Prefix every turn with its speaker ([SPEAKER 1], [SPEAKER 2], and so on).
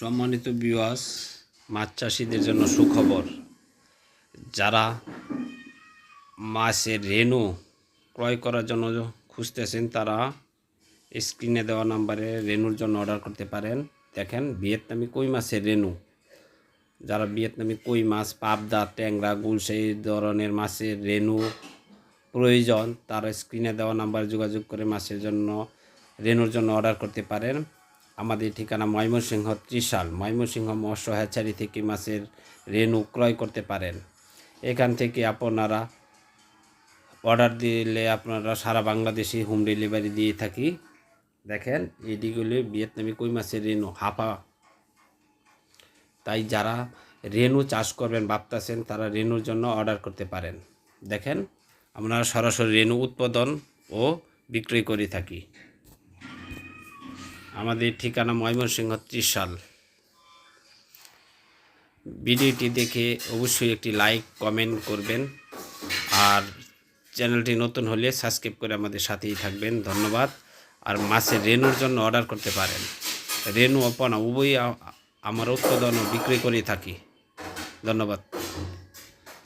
[SPEAKER 1] সম্মানিত বিওয়াস মাছ চাষিদের জন্য সুখবর, যারা মাছের রেনু ক্রয় করার জন্য খুঁজতেছেন, তারা স্ক্রিনে দেওয়া নাম্বারে রেনুর জন্য অর্ডার করতে পারেন। দেখেন, ভিয়েতনামি কই মাছের রেনু যারা ভিয়েতনামি কই মাছ, পাবদা, ট্যাংরা গুলশে এই ধরনের মাছের রেনু প্রয়োজন, তারা স্ক্রিনে দেওয়া নাম্বারে যোগাযোগ করে মাছের জন্য রেনুর জন্য অর্ডার করতে পারেন। আমাদের ঠিকানা ময়মনসিংহ ত্রিশাল। ময়মনসিংহ মৎস্য হ্যাচারি থেকে মাছের রেণু ক্রয় করতে পারেন। এখান থেকে আপনারা অর্ডার দিলে আপনারা সারা বাংলাদেশে হোম ডেলিভারি দিয়ে থাকি। দেখেন এটিগুলি ভিয়েতনামি কই মাছের রেণু? হাফা তাই যারা রেণু চাষ করবেন, ভাবতেছেন তারা রেণুর জন্য অর্ডার করতে পারেন। দেখেন, আমরা সরাসরি রেণু উৎপাদন ও বিক্রয় করে থাকি। আমাদের ঠিকানা ময়মনসিংহ ত্রিশাল। ভিডিওটি দেখে অবশ্যই একটি লাইক, কমেন্ট করবেন। আর চ্যানেলটি নতুন হলে সাবস্ক্রাইব করে আমাদের সাথেই থাকবেন। ধন্যবাদ। আর মাছের রেনুর জন্য অর্ডার করতে পারেন। রেনু অপনা উভয়ই আমার উৎপাদন বিক্রি করে থাকি। ধন্যবাদ।